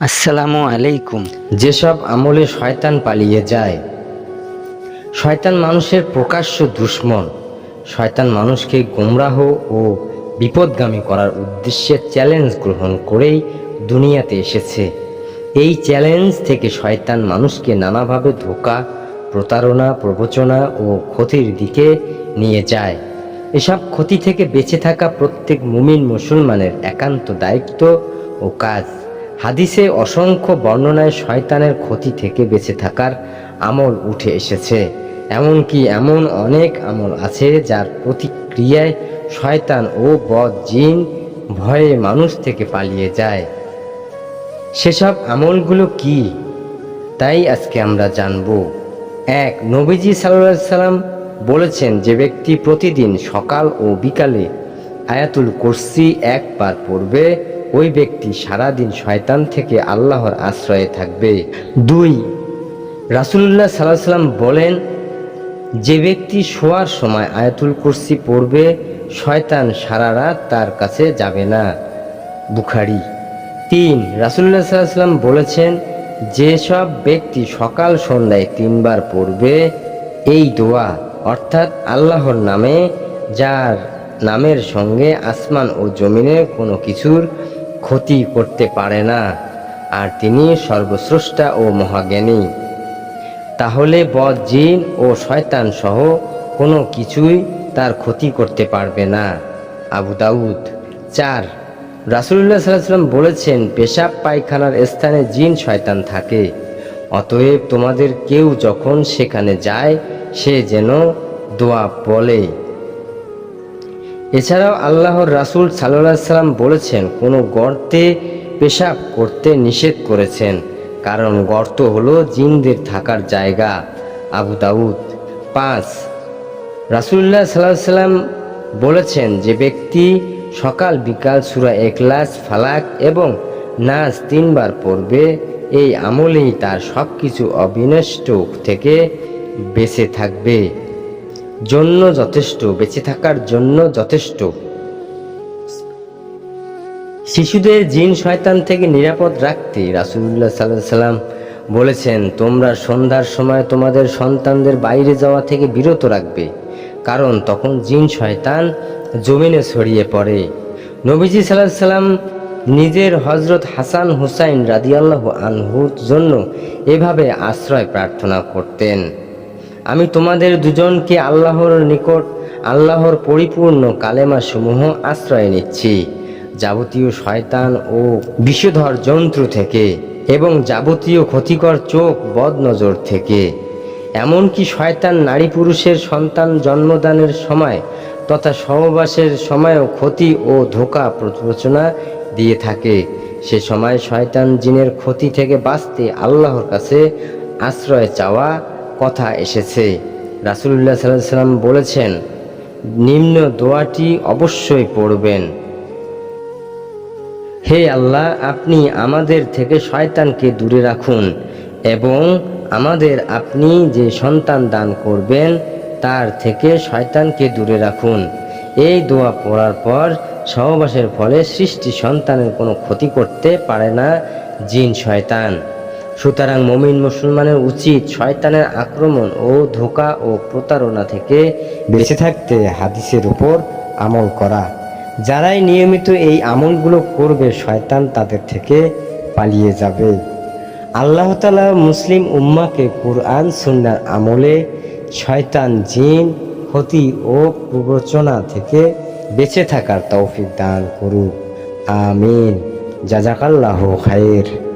আসসালামু আলাইকুম। যেসব আমলে শয়তান পালিয়ে যায়, শয়তান মানুষের প্রকাশ্য দুশ্মন, শয়তান মানুষকে গোমরাহ ও বিপদগামী করার উদ্দেশ্যে চ্যালেঞ্জ গ্রহণ করেই দুনিয়াতে এসেছে। এই চ্যালেঞ্জ থেকে শয়তান মানুষকে নানাভাবে ধোকা, প্রতারণা, প্রবচনা ও ক্ষতির দিকে নিয়ে যায়। এসব ক্ষতি থেকে বেঁচে থাকা প্রত্যেক মুমিন মুসলমানের একান্ত দায়িত্ব ও কাজ। হাদিসে অসংখ্য বর্ণনায় শয়তানের ক্ষতি থেকে বেঁচে থাকার আমল উঠে এসেছে। এমনকি এমন অনেক আমল আছে যার প্রতিক্রিয়ায় শয়তান ও বদ জিন ভয়ে মানুষ থেকে পালিয়ে যায়। সেসব আমলগুলো কি? তাই আজকে আমরা জানব। এক, নবীজি সাল্লাহ সাল্লাম বলেছেন যে ব্যক্তি প্রতিদিন সকাল ও বিকালে আয়াতুল কুরসি একবার পড়বে ওই ব্যক্তি সারাদিন শয়তান থেকে আল্লাহর আশ্রয়ে থাকবে। দুই, রাসুলুল্লাহ সাল্লাহ সাল্লাম বলেন, যে ব্যক্তি শোয়ার সময় আয়াতুল কুরসি পড়বে, শয়তান সারা রাত তার কাছে যাবে না। বুখারি। তিন রাসুল্লাহ সাল্লাম বলেছেন যেসব ব্যক্তি সকাল সন্ধ্যায় তিনবার পড়বে, এই দোয়া, অর্থাৎ আল্লাহর নামে, যার নামের সঙ্গে আসমান ও জমিনের কোনো কিছুর ক্ষতি করতে পারে না, আর তিনি সর্বস্রষ্টা ও মহাজ্ঞানী। তাহলে বদ জিন ও শয়তান সহ কোনো কিছুই তার ক্ষতি করতে পারবে না। আবু দাউদ চার রাসুল্লাহ সাল্লাম বলেছেন, পেশাব পায়খানার স্থানে জিন শয়তান থাকে। অতএব তোমাদের কেউ যখন সেখানে যায়, সে যেন দোয়া বলে। এছাড়াও আল্লাহর রাসুল সাল্লাহ সাল্লাম বলেছেন, কোনো গর্তে পেশাব করতে নিষেধ করেছেন। কারণ গর্ত হলো জিনদের থাকার জায়গা। আবু দাউদ পাঁচ রাসুল্লাহ সাল্লাহ সাল্লাম বলেছেন যে ব্যক্তি সকাল বিকাল সুরা একলাস ফালাক এবং নাচ তিনবার পড়বে, এই আমলেই তার সব কিছু অবিনষ্ট থেকে বেঁচে থাকবে। জন্য যথেষ্ট, বেঁচে থাকার জন্য যথেষ্ট। শিশুদের জিন শয়তান থেকে নিরাপদ রাখতে রাসুল্লাহ সাল্লাহ সাল্লাম বলেছেন, তোমরা সন্ধ্যার সময় তোমাদের সন্তানদের বাইরে যাওয়া থেকে বিরত রাখবে, কারণ তখন জিন শয়তান জমিনে ছড়িয়ে পড়ে। নবীজি সাল্লাহ সাল্লাম নিজের হজরত হাসান হুসাইন রাদিয়াল্লাহ আনহুর জন্য এভাবে আশ্রয় প্রার্থনা করতেন। আমি তোমাদের দুজনকে আল্লাহর নিকট, আল্লাহর পরিপূর্ণ কালেমা সমূহ আশ্রয় নিচ্ছি, যাবতীয় শয়তান ও বিষধর যন্ত্র থেকে এবং যাবতীয় ক্ষতিকর চোখ বদ নজর থেকে। এমনকি শয়তান নারী পুরুষের সন্তান জন্মদানের সময় তথা সহবাসের সময়ও ক্ষতি ও ধোকা প্রচনা দিয়ে থাকে। সে সময় শয়তান জিনের ক্ষতি থেকে বাঁচতে আল্লাহর কাছে আশ্রয় চাওয়া কথা এসেছে। রাসুলুল্লাহ সাল্লাহ সাল্লাম বলেছেন, নিম্ন দোয়াটি অবশ্যই পড়বেন। হে আল্লাহ, আপনি আমাদের থেকে শয়তানকে দূরে রাখুন এবং আমাদের আপনি যে সন্তান দান করবেন, তার থেকে শয়তানকে দূরে রাখুন। এই দোয়া পড়ার পর সহবাসের ফলে সৃষ্টি সন্তানের কোনো ক্ষতি করতে পারে না জিন শয়তান। সুতরাং মমিন মুসলমানের উচিত শয়তানের আক্রমণ ও ধোকা ও প্রতারণা থেকে বেঁচে থাকতে হাদিসের উপর আমল করা। যারাই নিয়মিত এই আমলগুলো করবে, শয়তান তাদের থেকে পালিয়ে যাবে। আল্লাহ তালা মুসলিম উম্মাকে কুরআন, সুন্নার আমলে শয়তান, জিন, ক্ষতি ও প্রবচনা থেকে বেঁচে থাকার তৌফিক দান করুক। আমিন। জাজাকাল্লাহ খায়ের